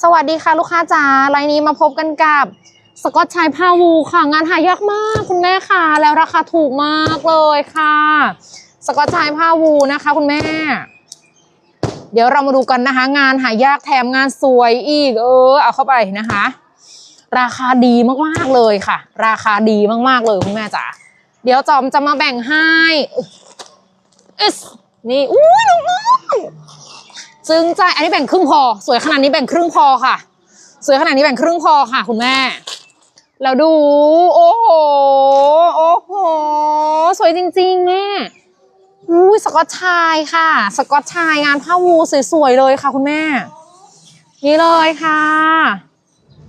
สวัสดีค่ะลูกค้าจ๋าไลน์นี้มาพบกันกับสกอตชายผ้าวูค่ะ งานหายากมากคุณแม่ค่ะ แล้วราคาถูกมากเลยค่ะ สกอตชายผ้าวูนะคะ คุณแม่ เดี๋ยวเรามาดูกันนะคะ งานหายากแถมงานสวยอีก เออ เอาเข้าไปนะคะ ราคาดีมากๆเลยค่ะ ราคาดีมากๆเลยคุณแม่จ๋าเดี๋ยวจอมจะมาแบ่งให้อนี่อุ้ยน้องอ้อ ซึ้งใจอันนี้แบ่งครึ่งพอ สวยขนาดนี้แบ่งครึ่งพอค่ะ สวยขนาดนี้แบ่งครึ่งพอค่ะ คุณแม่แล้วดู โอ้โหโอ้โหสวยจริงๆแม่อุ้ยสกอตชายค่ะ สกอตชายงานผ้าวูสวยๆเลยค่ะ คุณแม่ นี่เลยค่ะ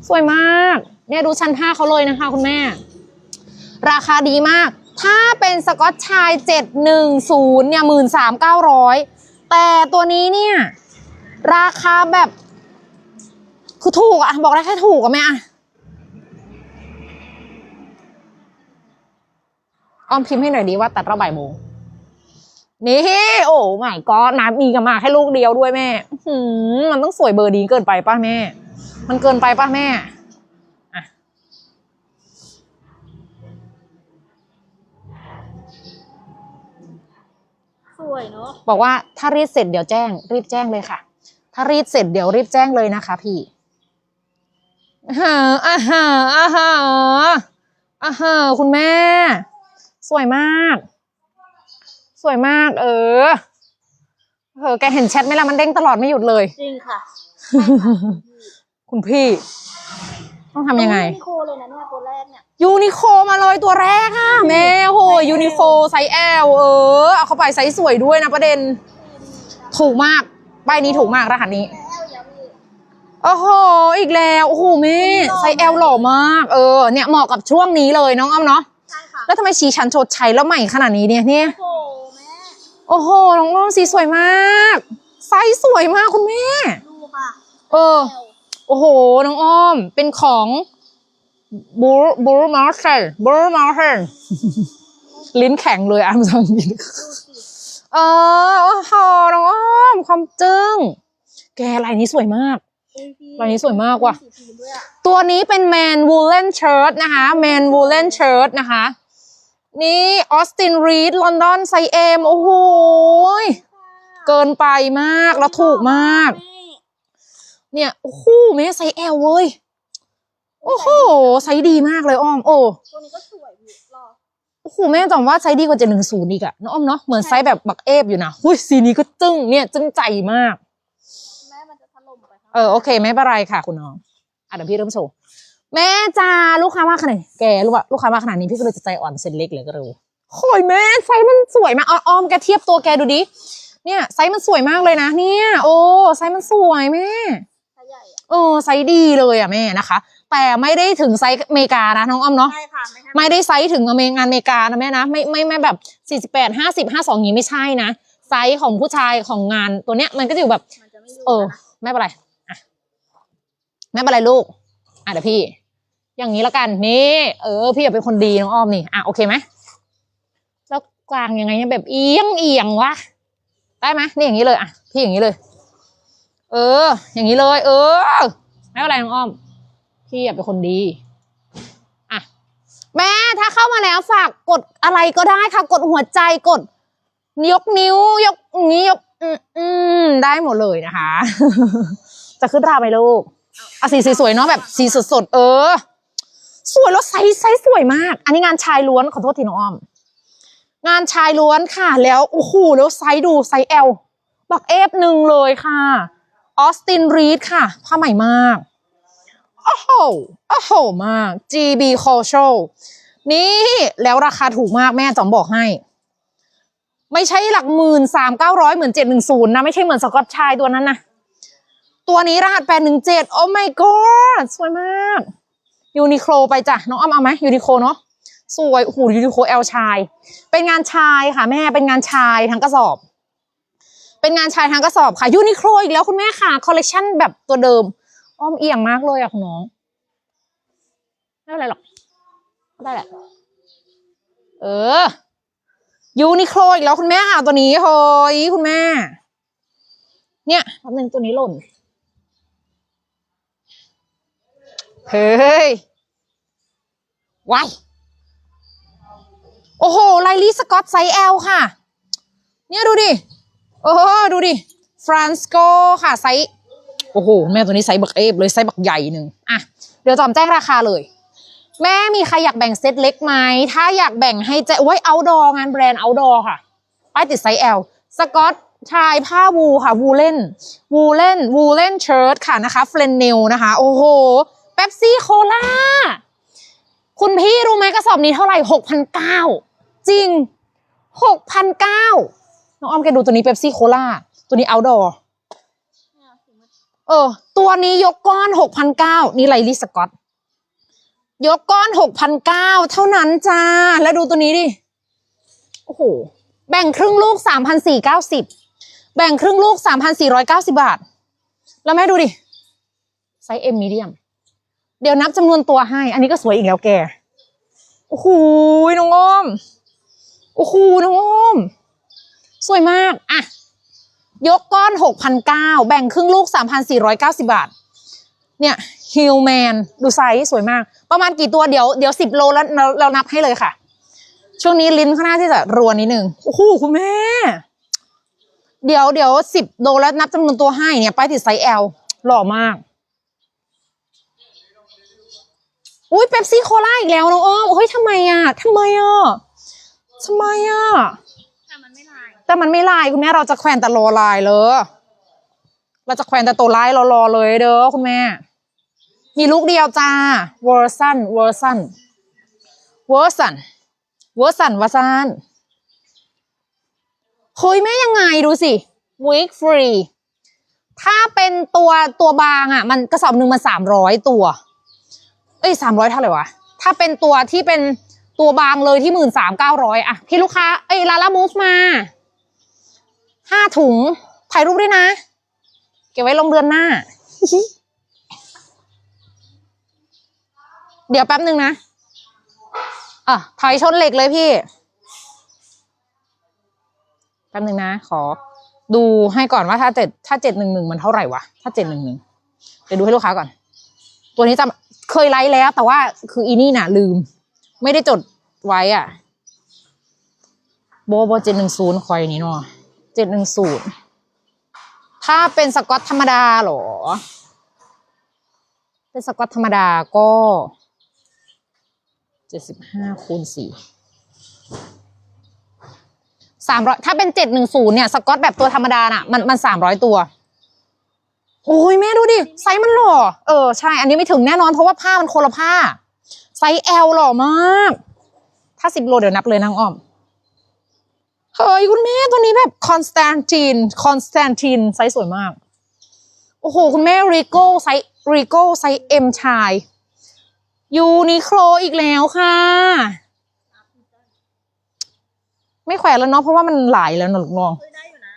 สวยมาก เนี่ยดูชั้นผ้าเขาเลยนะคะ คุณแม่ ราคาดีมาก ถ้าเป็นสกอตชาย 710เนี่ย13,900แต่ตัวนี้เนี่ย ราคาแบบ คือถูกอะบอกได้แค่ถูกอะแม่อะอ้อมพิมพ์ให้หน่อยดีว่าตัดรอบบ่ายโมงนี่โอ้ไม่ก็น้ำมีกันมาแค่ลูกเดียวด้วยแม่อื้อหือมันต้องสวยเบอร์ดีเกินไปป่ะแม่ มันเกินไปป่ะแม่อะสวยเนาะบอกว่าถ้ารีดเสร็จเดี๋ยวแจ้ง รีบแจ้งเลยค่ะ ถ้ารีดเสร็จเดี๋ยวรีบแจ้งเลยนะคะพี่อาหาอาหาอาหาอาหาคุณแม่ สวยมาก สวยมาก เออเออแกเห็นแชทไหมล่ะมันเด้งตลอดไม่หยุดเลย จริงค่ะ คุณพี่ ต้องทำยังไง ยูนิโคเลยนะเนี่ยตัวแรกเนี่ย ยูนิโคมาเลยตัวแรกค่ะ แม่โหยูนิโคไซส์ L เออ เอาเข้าไปไซส์สวยด้วยนะประเด็น ถูกมาก ใบนี้ถูกมากรหัสนี้แล้วยังมีโอ้โห อีกแล้ว โอ้โหแม่ไซส์ L หล่อมาก เออ เนี่ยเหมาะกับช่วงนี้เลยน้องอ้อมเนาะ ใช่ค่ะ แล้วทำไมชีชันโชดชัยแล้วใหม่ขนาดนี้เนี่ยเนี่ย โอ้โหแม่โอ้โห น้องอ้อมสีสวยมาก ไซส์สวยมากคุณแม่ ดูค่ะเออ โอ้โห น้องอ้อม เป็นของบูบูมาร์เซนบูมาร์เซนลิ้นแข็งเลยอะภาษาอังกฤษดูสิ เออโอ้โหน้องอ้อมความจึ้ง แกลายนี้สวยมากอุ๊ยพี่ลายนี้สวยมากว่ะสีทีมด้วยอะตัวนี้เป็นแมนวูลเลนเชิ้ตนะคะแมนวูลเลนเชิ้ตนะคะ นี่ออสตินรีดลอนดอนไซเอมโอ้โหยเกินไปมากแล้วถูกมากแม่เนี่ยโอ้โหแม่ไซส์แอลเว้ยโอ้โหไซส์ดีมากเลยอ้อมโอ้ตัวนี้ก็สวยพี่รอ โอ้โหแม่จำว่าไซส์ดีกว่าเจ็ดหนึ่งศูนย์อีกอะน้องอ้อมเนาะเหมือนไซส์แบบบักเอฟอยู่นะหุ้ยสีนี้ก็จึ้งเนี่ยจึ้งใจมาก แม่มันจะถล่มไปข้างเออโอเค ไม่เป็นไรค่ะคุณน้องอะเดี๋ยวพี่เริ่มโชว์แม่จ้าลูกค้ามาขนาดนี้แกรู้ว่าลูกค้ามาขนาดนี้พี่ก็เลยจะใจอ่อนเส้นเล็กเหลยก็รู้โอ้ยแม่ไซส์มันสวยมากอ้ออ้อมแกเทียบตัวแกดูดิเนี่ยไซส์มันสวยมากเลยนะ เนี่ย โอ้ไซส์มันสวยแม่ไซส์ใหญ่อะเออไซส์ดีเลยอะแม่นะคะ แต่ไม่ได้ถึงไซส์อเมริกานะน้องอ้อมเนาะใช่ค่ะไม่ให้ไม่ได้ไซส์ถึงอเมริกาอเมริกานะแม่นะไม่ไม่ไม่แบบสี่สิบแปดห้าสิบห้าสองนี้ไม่ใช่นะไซส์ของผู้ชายของงานตัวเนี้ยมันก็จะอยู่แบบ มันจะไม่อยู่เออนะไม่เป็นไรอะไม่เป็นไรลูก อะเดี๋ยวพี่ อย่างนี้แล้วกันนี่เออ พี่อยากเป็นคนดีน้องอ้อมนี่อะโอเคไหมแล้วกลางยังไงเนี่ยแบบเอียงเอียงวะได้ไหมนี่อย่างนี้เลยอะพี่อย่างนี้เลย เออ อย่างนี้เลย เออไม่เป็นไรน้องอ้อม พี่อยากเป็นคนดีอะแม่ถ้าเข้ามาแล้วฝากกดอะไรก็ได้ค่ะ กดหัวใจกด ยกนิ้วยกงนี้ยกอืมอมได้หมดเลยนะคะ จะขึ้นราไหมลูกอาสีสวยๆเนาะแบบสีสดๆเออ สวยแล้วไซส์ไซส์สวยมาก อันนี้งานชายล้วนขอโทษทีน้องอ้อมงานชายล้วนค่ะ แล้วโอ้โหแล้วไซส์ดูไซส์ L บักเอฟหนึ่งเลยค่ะออสตินรีดค่ะ ผ้าใหม่มาก โอ้โหโอ้โหมาก GB c o l t u r นี่แล้วราคาถูกมากแม่จอมบอกให้ ไม่ใช่หลักหมื่นสามเก้าร้อยเหมือนเจ็ดหนึ่งศูนย์นะ ไม่ใช่เหมือนสกอตชายตัวนั้นนะตัวนี้รหัสแปดหนึ่งเจ็ดโอ้ my god สวยมากยูนิโคลไปจ้ะ น้องอ้อมเอาไหมยูนิโคลเนาะสวยโอ้โหยูนิโคลเอลชาย เป็นงานชายค่ะแม่เป็นงานชายทั้งกระสอบ เป็นงานชายทั้งกระสอบค่ะยูนิโคลอีกแล้วคุณแม่ค่ะคอลเลกชันแบบตัวเดิม อ้อมเอียงมากเลยอะคุณน้อง ไม่เป็นไรหรอก ได้แหละ เออ ยูนิโคลอีกแล้วคุณแม่ค่ะตัวนี้เฮ้ยคุณแม่ เนี่ยแป๊บนึงตัวนี้หล่น เฮ้ยว้ายโอ้โห ไลลี่สกอตไซส์ L ค่ะ เนี่ยดูดิ โอ้โห ดูดิ ฟรานสโกค่ะไซส์ โอ้โหแม่ตัวนี้ไซส์บักเอฟเลยไซส์บักใหญ่หนึ่งอะเดี๋ยวจอมแจ้งราคาเลย แม่มีใครอยากแบ่งเซตเล็กไหมถ้าอยากแบ่งให้เจ๊ไว้เอาดองานแบรนด์เอาดอค่ะป้ายติดไซส์ L สกอตชายผ้าวูค่ะวูเล่นวูเล่นวูเล่นเชิ้ตค่ะนะคะเฟลนเนลนะคะ โอ้โหเป๊ปซี่โคลาคุณพี่รู้ไหมกระสอบนี้เท่าไหร่หกพันเก้าจริงหกพันเก้าน้องอ้อมแกดูตัวนี้เป๊ปซี่โคลาตัวนี้เอาดอเนี่ยสีมัน เออ ตัวนี้ยกก้อนหกพันเก้านี่ไลลี่สกอตยกก้อนหกพันเก้าเท่านั้นจ้า แล้วดูตัวนี้ดิ โอ้โห แบ่งครึ่งลูกสามพันสี่เก้าสิบแบ่งครึ่งลูกสามพันสี่ร้อยเก้าสิบาท แล้วแม่ดูดิ ไซส์เอ็มมีเดียม เดี๋ยวนับจำนวนตัวให้ อันนี้ก็สวยอีกแล้วแก โอ้โห น้องอ้อม โอ้โห น้องอ้อม สวยมาก อะ ยกก้อนหกพันเก้าแบ่งครึ่งลูกสามพันสี่ร้อยเก้าสิบาท เนี่ยฮิลแมนดูไซส์สวยมาก ประมาณกี่ตัวเดี๋ยวเดี๋ยวสิบโลแล้วเราเรานับให้เลยค่ะ ช่วงนี้ลิ้นข้างหน้าที่จะรวนนิดนึงโอ้โหคุณแม่ เดี๋ยวเดี๋ยวสิบโลแล้วนับจำนวนตัวให้เนี่ยป้ายติดไซส์ L หล่อมากอุ้ยเป๊ปซี่โคลาอีกแล้วน้องอ้อมเฮ้ยทำไมอะทำไมอะทำไมอะ แต่มันไม่ลายคุณแม่เราจะแขวนแต่โลลายเลย เราจะแขวนแต่ตัวลายรอๆเลยเด้อคุณแม่ มีลูกเดียวจ้าเวอร์ซันเวอร์ซันเวอร์ซันเวอร์ซันวาซันเฮ้ยแม่ยังไงดูสิวีคฟรีถ้าเป็นตัวตัวบางอะ มันกระสอบหนึ่งมันสามร้อยตัว เอ้ยสามร้อยเท่าไหร่วะ ถ้าเป็นตัวที่เป็นตัวบางเลยที่หมื่นสามเก้าร้อยอะพี่ลูกค้า เอ้ยลาลามูฟมา ห้าถุง ถ่ายรูปด้วยนะ เก็บไว้ลงเดือนหน้า เดี๋ยวแป๊บหนึ่งนะอะถอยชนเหล็กเลยพี่ แป๊บหนึ่งนะ ขอ ดูให้ก่อนว่าถ้าเจ็ดถ้าเจ็ดหนึ่งหนึ่งมันเท่าไหร่วะ ถ้าเจ็ดหนึ่งหนึ่งเดี๋ยวดูให้ลูกค้าก่อน ตัวนี้จะเคยไลฟ์แล้ว แต่ว่าคืออีนี่น่ะ ลืม ไม่ได้จดไว้อะโบโบเจ็ดหนึ่งศูนย์คอยนี้เนาะ เจ็ดหนึ่งศูนย์ถ้าเป็นสกอตธรรมดาเหรอ เป็นสกอตธรรมดาก็เจ็ดสิบห้าคูณสี่สามร้อยถ้าเป็นเจ็ดหนึ่งศูนย์เนี่ยสกอตแบบตัวธรรมดาน่ะมันมันสามร้อยตัวโอ้ยแม่ดูดิ ไซส์มันหล่อ เออใช่ อันนี้ไม่ถึงแน่นอนเพราะว่าผ้ามันคนละผ้า ไซส์ L หล่อมาก ถ้าสิบโลเดี๋ยวนับเลยนางอ้อม เฮ้ยคุณแม่ตัวนี้แบบคอนสแตนตินคอนสแตนตินไซส์สวยมาก โอ้โห คุณแม่รีโก้ไซส์รีโก้ไซส์ M ชายยูนิโคลอีกแล้วค่ะ ไม่แขวนแล้วเนาะเพราะว่ามันหลายแล้วนะลูกน้องได้อยู่นะ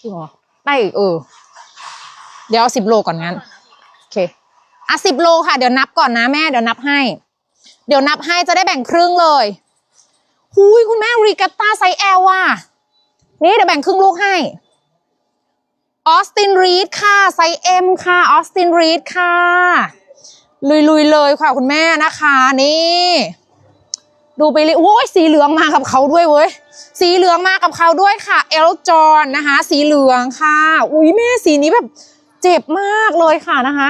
จริงเหรอได้อีกเออ เดี๋ยวเอาสิบโลก่อนงั้นโอเคอะสิบโลค่ะ เดี๋ยวนับก่อนนะแม่เดี๋ยวนับให้ เดี๋ยวนับให้จะได้แบ่งครึ่งเลย หุยคุณแม่รีกัตตาไซส์ L ว่ะ นี่เดี๋ยวแบ่งครึ่งลูกให้ ออสตินรีดค่ะ ไซส์ M ค่ะ ออสตินรีดค่ะ ลุยๆเลยค่ะคุณแม่นะคะ นี่ ดูไปเลยโอ้ยสีเหลืองมากับเขาด้วยเว้ย สีเหลืองมากับเขาด้วยค่ะเอลจอนนะคะ สีเหลืองค่ะ อุ้ยแม่สีนี้แบบเจ็บมากเลยค่ะนะคะ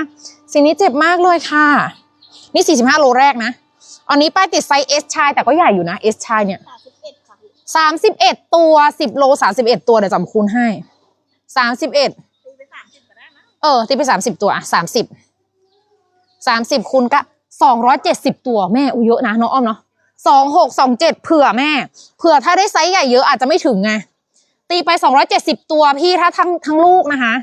สีนี้เจ็บมากเลยค่ะ นี่ 45 โลแรกนะ อันนี้ป้ายติดไซส์ S ชายแต่ก็ใหญ่อยู่นะ S ชายเนี่ยสามสิบเอ็ดค่ะพี่31ตัว10โล31ตัวเดี๋ยวจำคูณให้31ตีไปสามสิบก็ได้มั้งเออตีไป30ตัวอะ30 30คูณก็270ตัวแม่อุยเยอะนะน้องอ้อมเนาะ26 27เผื่อแม่ เผื่อถ้าได้ไซส์ใหญ่เยอะอาจจะไม่ถึงไงตีไป270ตัวพี่ถ้าทั้งทั้งลูกนะคะ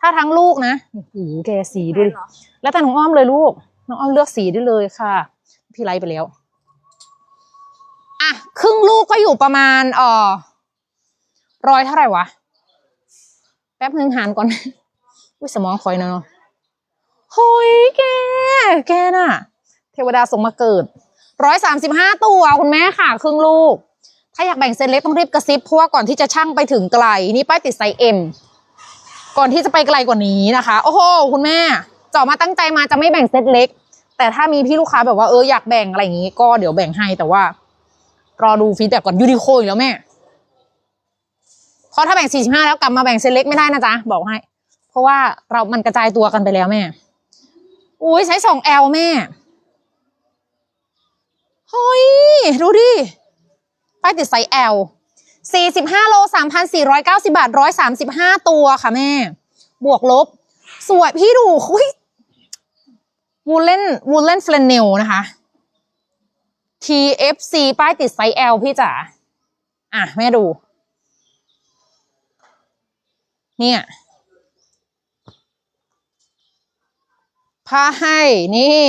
ถ้าทั้งลูกนะโอ้โหแกสีดูดิเหรอแล้วแต่น้องอ้อมเลยลูก น้องอ้อมเลือกสีได้เลยค่ะ พี่ไลฟ์ไปแล้ว อะ ครึ่งลูกก็อยู่ประมาณเอ่อร้อยเท่าไหร่วะ แป๊บนึงหารก่อน อุ้ยสมองคอยเนาะเฮ้ยแก แกน่ะ เทวดาส่งมาเกิดร้อยสามสิบห้าตัวคุณแม่ค่ะ ครึ่งลูก ถ้าอยากแบ่งเซนเล็กต้องรีบกระซิบเพราะว่าก่อนที่จะช่างไปถึงไกล นี่ป้ายติดไซส์เอ็มก่อนที่จะไปไกลกว่านี้นะคะ โอ้โห คุณแม่จาะมาตั้งใจมาจะไม่แบ่งเซตเล็ก แต่ถ้ามีพี่ลูกค้าแบบว่าเอออยากแบ่งอะไรอย่างงี้ ก็เดี๋ยวแบ่งให้แต่ว่า รอดูฟีดแบ็กก่อนยูนิโคอีกแล้วแม่เพราะถ้าแบ่ง 45 แล้วกลับมาแบ่งเซเล็กไม่ได้นะจ๊ะ บอกให้ เพราะว่าเรามันกระจายตัวกันไปแล้วแม่ อุ้ยใช้ 2L แม่เฮ้ยดูดิป้ายติดไซส์ L 45 โล 3,490 บาท 135 ตัวค่ะแม่ บวกลบ สวยพี่ดูอุ้ย วูลเลนวูลเลนเฟลเนลนะคะ TFC ป้ายติดไซส์ L พี่จ๋า อะ แม่ดู เนี่ย ผ้าให้นี่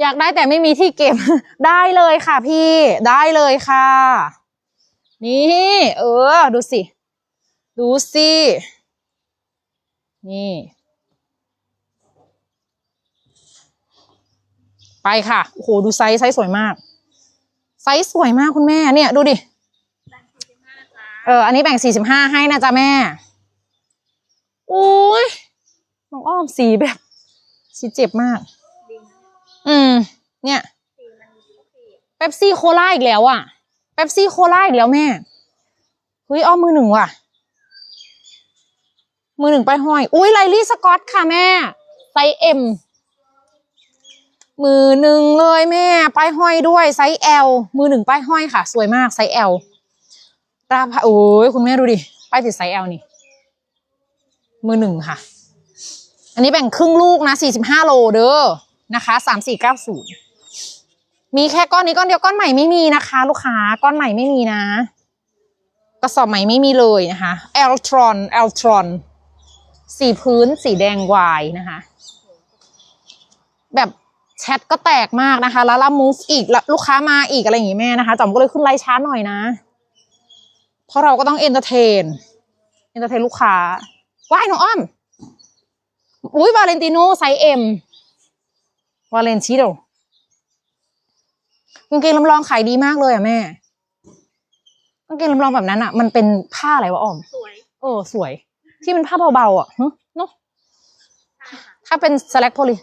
อยากได้แต่ไม่มีที่เก็บ ได้เลยค่ะพี่ ได้เลยค่ะ นี่ เออ ดูสิ ดูสิ นี่ ไปค่ะ โอ้โห ดูไซส์ไซส์สวยมาก ไซส์สวยมากคุณแม่ เนี่ย ดูดิแบ่งสี่สิบห้าจ้าเอออันนี้แบ่ง45ให้นะจ๊ะแม่ โอ้ย น้องอ้อมสีแบบ สีเจ็บมากดินอืม เนี่ยสีมันโอเคเป๊ปซี่โคลาอีกแล้วอะ เป๊ปซี่โคลาอีกแล้วแม่ เฮ้ย อ้อมมือหนึ่งว่ะ มือหนึ่งไปายห้อย อุ้ยไลลี่สกอตค่ะแม่ ไซส์เอ็ม มือหนึ่งเลยแม่ป้ายห้อยด้วยไซส์ L มือหนึ่งป้ายห้อยค่ะ สวยมากไซส์ L ราคาโอ้ยคุณแม่ดูดิป้ายติดไซส์ L นี่ มือหนึ่งค่ะ อันนี้แบ่งครึ่งลูกนะ45โลเด้อนะคะ3490มีแค่ก้อนนี้ก้อนเดียวก้อนใหม่ไม่มีนะคะ ลูกค้าก้อนใหม่ไม่มีนะกระสอบใหม่ไม่มีเลยนะคะ e l t r o n e l t r o n สีพื้นสีแดงวายนะคะ แบบ แชทก็แตกมากนะคะ แล้วละมูฟอีกแล้วลูกค้ามาอีกอะไรอย่างงี้แม่นะคะจอมก็เลยขึ้นไลน์ช้าหน่อยนะ เพราะเราก็ต้องเอนเตอร์เทนเอนเตอร์เทนลูกค้าว้ายน้องอ้อมอุ้ยวาเลนติโนไซส์เอ็มวาเลนชิโดกางเกงลำลองขายดีมากเลยอะแม่กางเกงลำลองแบบนั้นอะ มันเป็นผ้าอะไรวะอ้อมสวยเออสวย ที่เป็นผ้าเบาๆอะฮะเนาะใช่ค่ะถ้าเป็น slack poly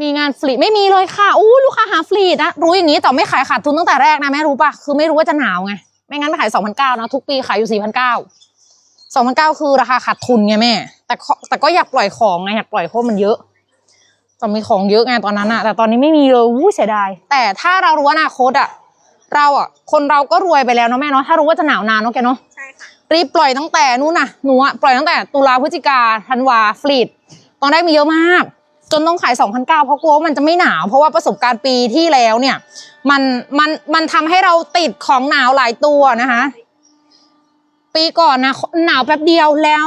มีงานฟรีดไม่มีเลยค่ะอู้ลูกค้าหาฟรีดนะรู้อย่างนี้แต่ไม่ขายขาดทุนตั้งแต่แรกนะแม่รู้ปะคือไม่รู้ว่าจะหนาวไงไม่งั้นไม่ขายสองพันเก้านะทุกปีขายอยู่สี่พันเก้าสองพันเก้าคือราคาขาดทุนไงแม่ แต่ขแต่ก็อยากปล่อยของไงอยากปล่อยเพราะมันเยอะแต่มีของเยอะไงตอนนั้นอะแต่ตอนนี้ไม่มีเลยวู้เสียดายแต่ถ้าเรารู้อนาคตอะเราอะคนเราก็รวยไปแล้วเนาะแม่เนาะถ้ารู้ว่าจะหนาวนานเนาะแกเนาะใช่ค่ะรีบปล่อยตั้งแต่นู้นน่ะหนูอะปล่อยตั้งแต่ตุลาพฤศจิกาธันวาฟลีดตอนแรกมีเยอะมาก จนต้องขาย2,009เพราะกลัวว่ามันจะไม่หนาว เพราะว่าประสบการณ์ปีที่แล้วเนี่ย มันมันมันทำให้เราติดของหนาวหลายตัวนะคะ ปีก่อนนะหนาวแป๊บเดียวแล้ว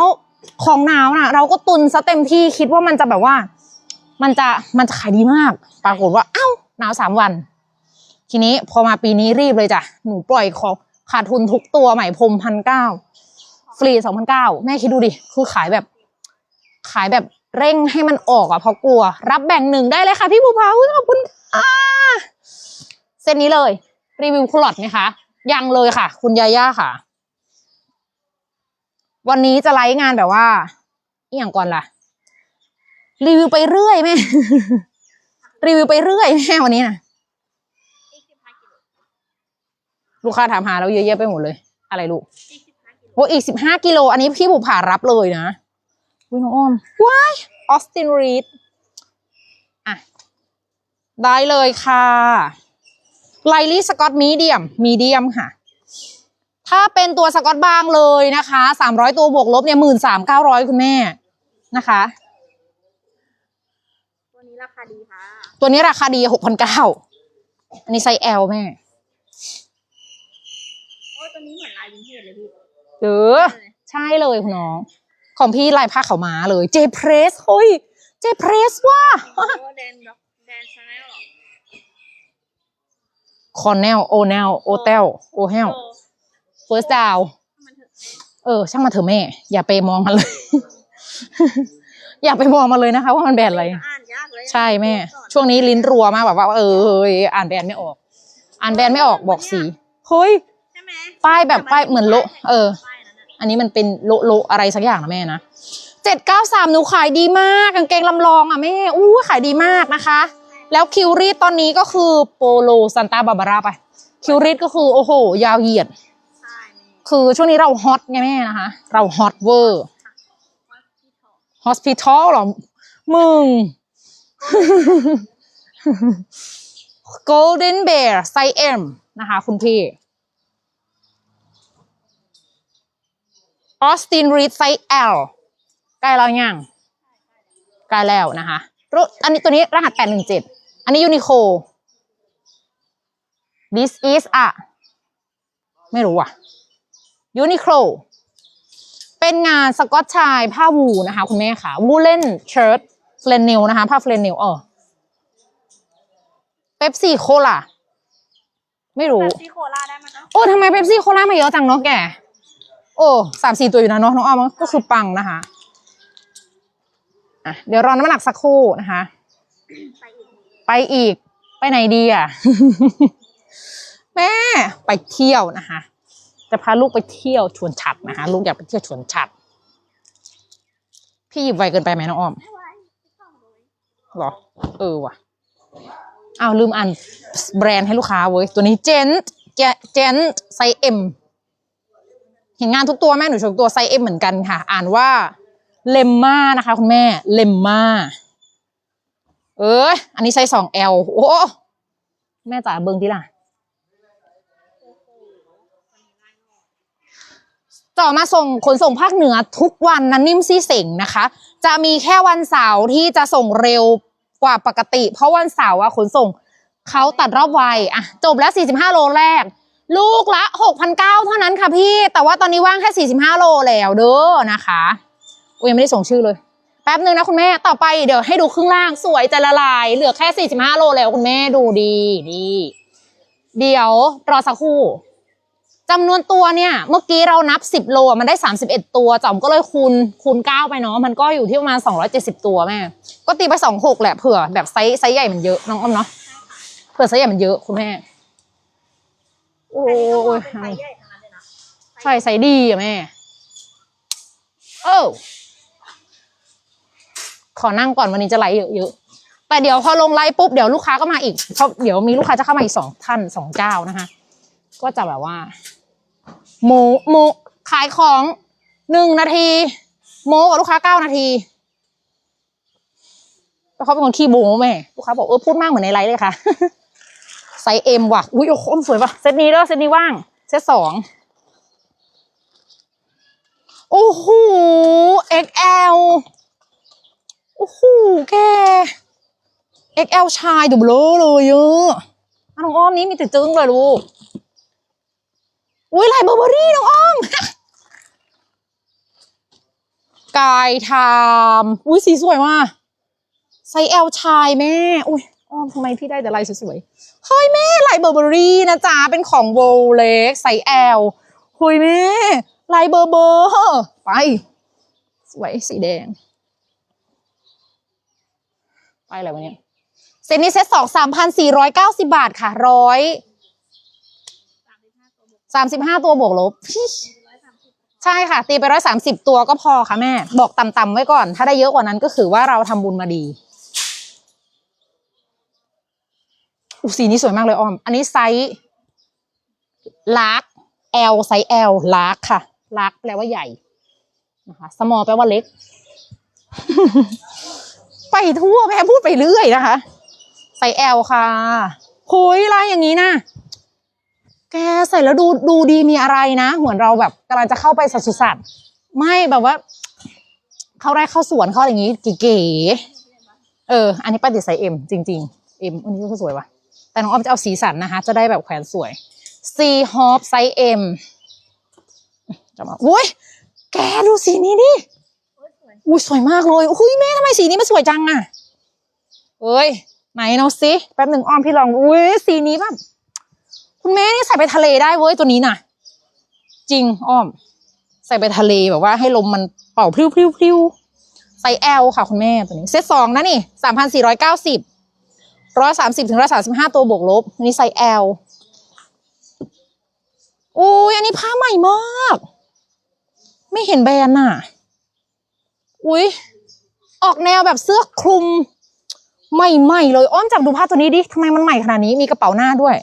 ของหนาวน่ะเราก็ตุนซะเต็มที่คิดว่ามันจะแบบว่า มันจะมันจะขายดีมาก ปรากฏว่าเอ้าหนาวสามวัน ทีนี้พอมาปีนี้รีบเลยจ้ะหนูปล่อยของขาดทุนทุกตัวใหม่พรมพันเก้าฟรีสองพันเก้าแม่คิดดูดิคือขายแบบ ขายแบบ เร่งให้มันออกอะเพราะกลัว รับแบ่งหนึ่งได้เลยค่ะพี่ภูผาขอบคุณค่ะเส้นนี้เลย รีวิวคลอดไหมคะยังเลยค่ะ คุณยาย่าค่ะ วันนี้จะไลฟ์งานแบบว่าอย่างก่อนล่ะ รีวิวไปเรื่อยแม่รีวิวไปเรื่อยแม่วันนี้นะลูกค้าถามหาเราเยอะแยะไปหมดเลย อะไรลูกอีกสิบห้ากิโอ้อีกสิบห้ากิโล อันนี้พี่บุผ่ารับเลยนะ วิน้องอ้อมว้ายออสตินรีดอะ ได้เลยค่ะไลลี่สกอตมีเดียม มีเดียมค่ะ ถ้าเป็นตัวสกอตบางเลยนะคะสามร้อยตัวบวกลบเนี่ยหมื่นสามเก้าร้อยคุณแม่นะคะ ตัวนี้ราคาดีค่ะ ตัวนี้ราคาดีหกพันเก้าอันนี้ไซส์ L แม่โอ้ยตัวนี้เหมือนลายวินเทจเลยพี่เออใช่เลยคุณน้อง ของพี่ลายผ้าขาวม้าเลยเจเพรสเฮ้ยเจเพรสว่ะโอ้แดนด็อกแดนชาแนลหรอคอนเนลโอเนลโอเตลโอเฮลโอ้เฟิร์สดาวมันเถอะเออ ช่างมาเถอะแม่ อย่าไปมองมันเลย อย่าไปมองมันเลยนะคะ ว่ามันแบรนด์อะไรอ่านยากเลยใช่แม่ ช่วงนี้ลิ้นรัวมากแบบว่า เออเฮ้ยอ่านแบรนด์ไม่ออก อ่านแบรนด์ไม่ออกบอกสีเฮ้ยใช่ไหมป้ายแบบป้ายเหมือนโละเออป้ายนั้นน่ะ อันนี้มันเป็นโลโลอะไรสักอย่างนะแม่นะเจ็ดเก้าสามหนูขายดีมากกางเกงลำลองอะแม่อู้ขายดีมากนะคะ แล้วคิวรีดตอนนี้ก็คือโปโลซันตาบาบาร่าไปคิวรีดก็คือโอ้โห ยาวเหยียดใช่คือช่วงนี้เราฮอตไงแม่นะคะ เราฮอตเวอร์ฮอสพิทอลหรอ มึง Golden Bear ไซส์ M นะคะ คุณพี่ Austin Reed ไซส์ L ใกล้แล้วยังใกล้แล้วนะคะรุ่นอันนี้ตัวนี้รหัส817อันนี้ Uniqlo This is a ไม่รู้อะ Uniqlo เป็นงานสกอตชายผ้าวูนะคะ คุณแม่ค่ะวูเล่นเชิ้ตเฟลนเนลนะคะ ผ้าเฟลนเนลเออเป๊ปซี่โคลาไม่รู้แบบซี่โคล่าได้ไหมเนาะโอ้ทำไมเป๊ปซี่โคลามาเยอะจังเนาะแก โอ้สามสี่ตัวอยู่นะเนาะน้องอ้อมก็คือปังนะคะอะเดี๋ยวรอน้ำหนักสักครู่นะคะ ไปอีกไปไหนดีอะ แม่ไปเที่ยวนะคะจะพาลูกไปเที่ยวชวนฉัดนะคะ ลูกอยากไปเที่ยวชวนฉัด พี่หยิบไวเกินไปไหมน้องอ้อมหวพี่ทองเหรอ เออว่ะอ้าวลืมอ่านแบรนด์ให้ลูกค้าเว้ย ตัวนี้เจนเจนไซส์เอ็ม เห็นงานทุกตัวแม่หนูชมตัวไซส์เอ็มเหมือนกันค่ะ อ่านว่าเลมม่านะคะคุณแม่เลมม่าเอ้ยอันนี้ไซส์สองเอลโอ้แม่จ๋าเบิ้งที่ล่ะต่อมาส่งขนส่งภาคเหนือทุกวันนะนิ่มซี่เสงนะคะ จะมีแค่วันเสาร์ที่จะส่งเร็วกว่าปกติ เพราะวันเสาร์อะขนส่งเขาตัดรอบไวอะจบแล้ว 45 โลแรก ลูกละ 6,900 เท่านั้นค่ะพี่ แต่ว่าตอนนี้ว่างแค่ 45 โลแล้วเด้อนะคะอุ้ยยังไม่ได้ส่งชื่อเลย แป๊บนึงนะคุณแม่ ต่อไปเดี๋ยวให้ดูครึ่งล่างสวยจะละลาย เหลือแค่ 45 โลแล้วคุณแม่ดูดีดีเดี๋ยวรอสักครู่จำนวนตัวเนี่ย เมื่อกี้เรานับ 10 โลมันได้ 31 ตัวจอมก็เลยคูณคูณ 9 ไปเนาะมันก็อยู่ที่ประมาณ 270 ตัวแม่ ก็ตีไป 26 แหละเผื่อแบบไซส์ไซส์ใหญ่มันเยอะน้องอ้อมเนาะเผื่อไซส์ใหญ่มันเยอะคุณแม่ โอ้ยส์ใหญ่ใช่ดีอะแม่เออขอนั่งก่อนวันนี้จะไลฟ์เยอะๆแต่เดี๋ยวพอลงไลฟ์ปุ๊บเดี๋ยวลูกค้าก็มาอีกเพราะเดี๋ยวมีลูกค้าจะเข้ามาอีกสองท่านสองเจ้านะคะ ก็จะแบบว่าโมโมขายของหนึ่งนาทีโมกับลูกค้าเก้านาทีแล้วเขาเป็นคนขี้โมแม่ลูกค้าบอกเออพูดมากเหมือนในไลฟ์เลยค่ะ ไซส์เอ็มว่ะ อุ้ยโอ้โหสวยป่ะ เซตนี้เด้อเซตนี้ว่าง เซตสองโอ้โห XL โอ้โห แก XL ชายดูเบลอเลยเยอะน้องอ้อมนี้มีแต่จึ้งเลยลูก อุ้ยลายเบอร์เบอรี่น้องอ้อม กายไทม์อุ้ยสีสวยว่ะไซส์ L ชายแม่ อุ้ยอ้อมทำไมพี่ได้แต่ลายสวยๆ เฮ้ยแม่ลายเบอร์เบอรี่นะจ๊ะ เป็นของโวเล็กไซส์ L เฮ้ยแม่ลายเบอร์เบอร์ไป สวยสีแดง ไปอะไรวะเนี่ยเซตนี้เซตสองสามพันสี่ร้อยเก้าสิบาทค่ะร้อยสามสิบห้าตัวบวกสามสิบลบใช่ค่ะ ตีไปร้อยสามสิบตัวก็พอค่ะแม่ บอกต่ำๆไว้ก่อน ถ้าได้เยอะกว่านั้นก็คือว่าเราทำบุญมาดี อุยสีนี้สวยมากเลยออม อันนี้ไซส์ลาร์ก L ไซส์ L ลาร์กค่ะลาร์กแปลว่าใหญ่นะคะสมอลแปลว่าเล็ก ไปทั่วแม่พูดไปเรื่อยนะคะ ไซส์ L ค่ะคุยลายอย่างนี้นะแกใส่แล้วดูดูดีมีอะไรนะ เหมือนเราแบบกำลังจะเข้าไปสัตว์สุสัตว์ไม่แบบว่า เข้าไร่เข้าสวนเข้าอะไรอย่างงี้เก๋ๆเออ อันนี้ป้าติดใส่เอ็มจริง ๆ เอ็มอันนี้ก็สวยว่ะ แต่น้องออมจะเอาสีสันนะคะ จะได้แบบแขวนสวยซีฮอปไซส์เอ็มจะมาอุ้ยแกดูสีนี้ดิโอ้ยสวยอุ้ยสวยมากเลยอุ้ยแม่ทำไมสีนี้มันสวยจังอะเอ้ยไหนเนาะสิแป๊บหนึ่งอ้อมพี่ลองอุ้ยสีนี้แบบคุณแม่นี่ใส่ไปทะเลได้เว้ยตัวนี้น่ะ จริงอ้อม ใส่ไปทะเลแบบว่าให้ลมมันเป่าพริ้วพริ้วพริ้วไซส์ L ค่ะคุณแม่ตัวนี้ เซตสองนะนี่สามพันสี่ร้อยเก้าสิบ ร้อยสามสิบถึงร้อยสามสิบห้าตัวบวกลบอันนี้ไซส์ L อุ้ยอันนี้ผ้าใหม่มาก ไม่เห็นแบรนด์น่ะ อุ๊ยออกแนวแบบเสื้อคลุม ใหม่ๆเลย อ้อมจับดูผ้าตัวนี้ดิทำไมมันใหม่ขนาดนี้มีกระเป๋าหน้าด้วย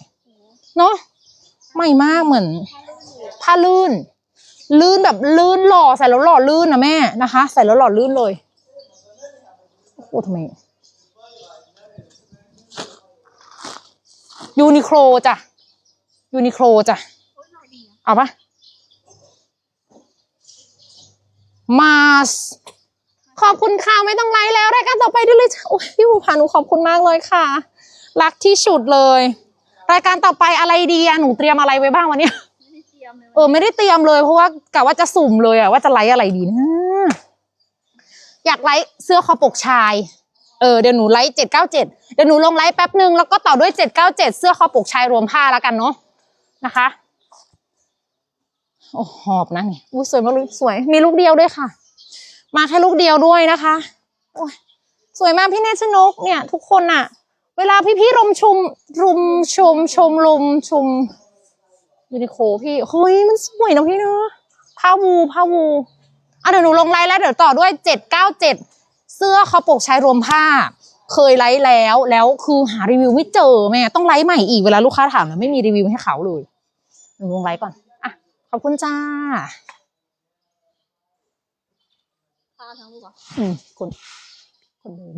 เนาะใหม่มากเหมือน ผ้าลื่น ลื่นแบบลื่นหล่อใส่แล้วหล่อลื่นนะแม่นะคะ ใส่แล้วหล่อลื่นเลยโอ้โหทำไม ยูนิโคลจ้ะยูนิโคลจ้ะโอ้ยหล่อดีอะเอาปะมาสขอบคุณค่ะไม่ต้องไลฟ์แล้วรายการต่อไปได้เลยจ้ะโอ้ยพี่ภูผาหนูขอบคุณมากเลยค่ะ รักที่สุดเลย รายการต่อไปอะไรดีอะหนูเตรียมอะไรไว้บ้างวันนี้ไม่ได้เตรียมเลยเออไม่ได้เตรียมเลยเพราะว่ากะว่าจะสุ่มเลยอะว่าจะไลฟ์อะไรดีนะอยากไลฟ์เสื้อคอปกชาย เออเดี๋ยวหนูไลฟ์เจ็ดเก้าเจ็ดเดี๋ยวหนูลงไลฟ์แป๊บหนึ่งแล้วก็ต่อด้วยเจ็ดเก้าเจ็ดเสื้อคอปกชายรวมผ้าแล้วกันเนาะนะคะโอ้หอบนะนี่อุ้ยสวยมากเลยสวย มีลูกเดียวด้วยค่ะ มาแค่ลูกเดียวด้วยนะคะโอ้ยสวยมากพี่เนชนกเนี่ย ทุกคนอะเวลาพี่ๆรุมชุมรุมชมชมรุมชุมยูนิโคพี่เฮ้ยมันสวยนะพี่เนาะผ้าวูผ้าวูอะเดี๋ยวหนูลงไลน์แล้วเดี๋ยวต่อด้วยเจ็ดเก้าเจ็ด เสื้อคอปกชายรวมผ้า เคยไลฟ์แล้วแล้วคือหารีวิวไม่เจอแม่ต้องไลฟ์ใหม่อีกเวลาลูกค้าถามแล้วไม่มีรีวิวให้เขาเลยหนูลงไลฟ์ก่อนอะขอบคุณจ้าพาทั้งลูกเหรออืมคนคนเดิน